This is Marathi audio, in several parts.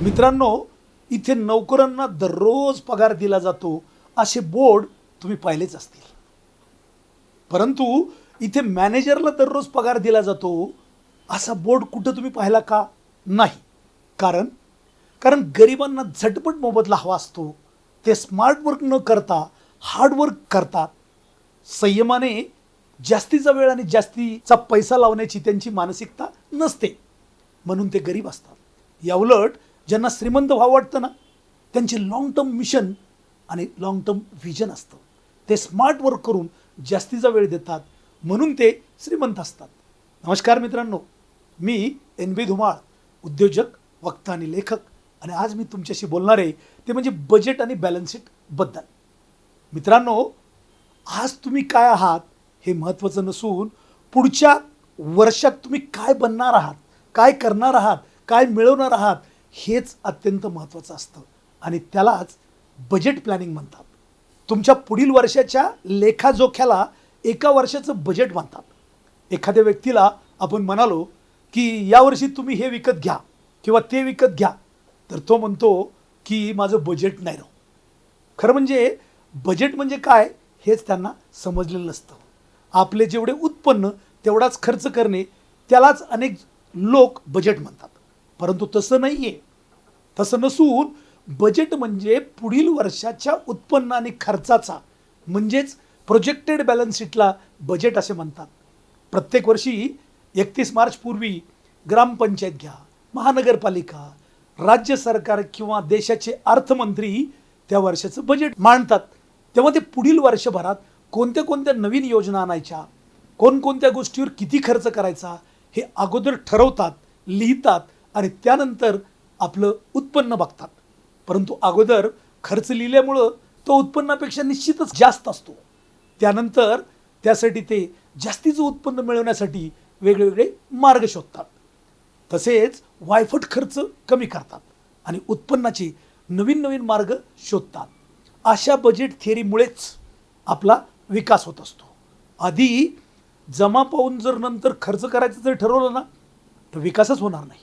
मित्रांनो इथे नोकरांना दररोज पगार दिला जातो असे बोर्ड तुम्ही पाहिलेच असतील. परंतु इथे मॅनेजरला दररोज पगार दिला जातो असा बोर्ड कुठं तुम्ही पाहिला का? नाही. कारण? कारण गरिबांना झटपट मोबदला हवा असतो. ते स्मार्ट वर्क न करता हार्ड वर्क करतात. संयमाने जास्तीचा वेळ आणि जास्तीचा पैसा लावण्याची त्यांची मानसिकता नसते. म्हणून ते गरीब असतात. याउलट ज्यांना श्रीमंत व्हावं वाटतं ना त्यांचे लाँग टर्म मिशन आणि लाँग टर्म व्हिजन असतं. ते स्मार्ट वर्क करून जास्तीचा वेळ देतात म्हणून ते श्रीमंत असतात. नमस्कार मित्रांनो मी एन बी धुमाळ उद्योजक वक्ता आणि लेखक आणि आज मी तुमच्याशी बोलणार आहे ते म्हणजे बजेट आणि बॅलन्स शीटबद्दल मित्रांनो आज तुम्ही काय आहात हे महत्त्वाचं नसून पुढच्या वर्षात तुम्ही काय बनणार आहात काय करणार आहात काय मिळवणार आहात हेच अत्यंत महत्त्वाचं असतं. आणि त्यालाच बजेट प्लॅनिंग म्हणतात. तुमच्या पुढील वर्षाच्या लेखाजोख्याला एका वर्षाचं बजेट म्हणतात. एखाद्या व्यक्तीला आपण म्हणालो की यावर्षी तुम्ही हे विकत घ्या किंवा ते विकत घ्या. तर तो म्हणतो की माझं बजेट नाही राहू खरं म्हणजे बजेट म्हणजे काय हेच त्यांना समजलेलं नसतं. आपले जेवढे उत्पन्न तेवढाच खर्च करणे त्यालाच अनेक लोक बजेट म्हणतात. परंतु तसं नाही आहे तसं नसून बजेट म्हणजे पुढील वर्षाच्या उत्पन्न आणि खर्चाचा म्हणजेच प्रोजेक्टेड बॅलन्स शीटला बजेट असे म्हणतात. प्रत्येक वर्षी एकतीस मार्च पूर्वी ग्रामपंचायत घ्या महानगरपालिका राज्य सरकार किंवा देशाचे अर्थमंत्री त्या वर्षाचं बजेट मांडतात. तेव्हा ते पुढील वर्षभरात कोणत्या कोणत्या नवीन योजना आणायच्या कोणकोणत्या गोष्टीवर किती खर्च करायचा हे अगोदर ठरवतात लिहितात आणि त्यानंतर आपलं उत्पन्न बघतात. परंतु अगोदर खर्च लिहिल्यामुळं तो उत्पन्नापेक्षा निश्चितच जास्त असतो. त्यानंतर त्यासाठी ते जास्तीचं उत्पन्न मिळवण्यासाठी वेगवेगळे मार्ग शोधतात. तसेच वायफट खर्च कमी करतात आणि उत्पन्नाचे नवीन नवीन मार्ग शोधतात. अशा बजेट थिअरीमुळेच आपला विकास होत असतो. आधी जमा पाहून जर नंतर खर्च करायचं जर ठरवलं ना तर विकासच होणार नाही.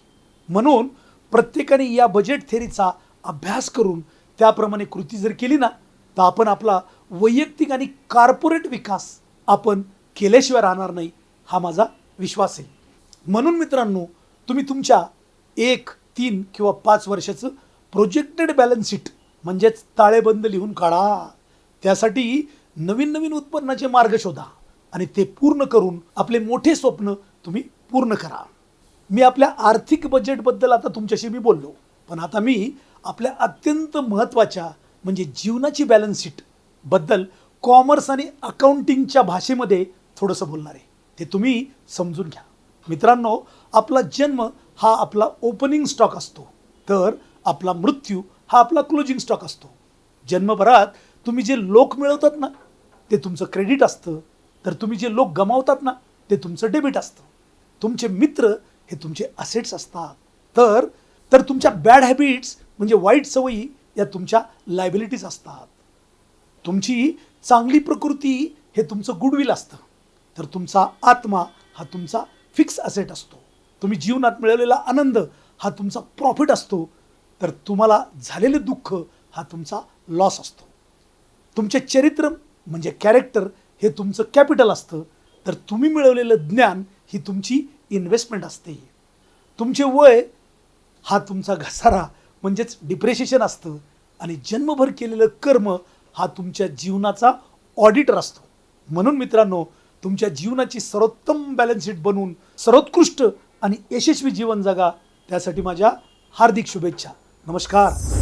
म्हणून प्रत्येकाने या बजेट थेरीचा अभ्यास करून त्याप्रमाणे कृती जर केली ना तर आपण आपला वैयक्तिक आणि कार्पोरेट विकास आपण केल्याशिवाय राहणार नाही हा माझा विश्वास आहे. म्हणून मित्रांनो तुम्ही तुमच्या एक तीन किंवा पाच वर्षाचं प्रोजेक्टेड बॅलन्स शीट म्हणजेच ताळेबंद लिहून काढा. त्यासाठी नवीन नवीन उत्पन्नाचे मार्ग शोधा आणि ते पूर्ण करून आपले मोठे स्वप्न तुम्ही पूर्ण करा. मी आपल्या आर्थिक बजेटबद्दल आता तुमच्याशी मी बोललो. पण आता मी आपल्या अत्यंत महत्त्वाच्या म्हणजे जीवनाची बॅलन्स शीटबद्दल कॉमर्स आणि अकाउंटिंगच्या भाषेमध्ये थोडंसं बोलणार आहे. ते तुम्ही समजून घ्या. मित्रांनो आपला जन्म हा आपला ओपनिंग स्टॉक असतो. तर आपला मृत्यू हा आपला क्लोजिंग स्टॉक असतो. जन्मभरात तुम्ही जे लोक मिळवतात ना ते तुमचं क्रेडिट असतं. तर तुम्ही जे लोक गमावतात ना ते तुमचं डेबिट असतं. तुमचे मित्र हे तुमचे असेट्स असतात. तर तर तुमच्या बॅड हॅबिट्स म्हणजे वाईट सवयी या तुमच्या लायबिलिटीज असतात. तुमची चांगली प्रकृती हे तुमचं गुडविल असतं. तर तुमचा आत्मा हा तुमचा फिक्स असेट असतो. तुम्ही जीवनात मिळवलेला आनंद हा तुमचा प्रॉफिट असतो. तर तुम्हाला झालेले दुःख हा तुमचा लॉस असतो. तुमचे चरित्र म्हणजे कॅरेक्टर हे तुमचं कॅपिटल असतं. तर तुम्ही मिळवलेलं ज्ञान ही तुमची इन्व्हेस्टमेंट असते. तुमचे वय हा तुमचा घसारा म्हणजेच डिप्रेशिएशन असतं. आणि जन्मभर केलेलं कर्म हा तुमच्या जीवनाचा ऑडिटर असतो. म्हणून मित्रांनो तुमच्या जीवनाची सर्वोत्तम बॅलन्स शीट बनवून सर्वोत्कृष्ट आणि यशस्वी जीवन जगा. त्यासाठी माझ्या हार्दिक शुभेच्छा. नमस्कार.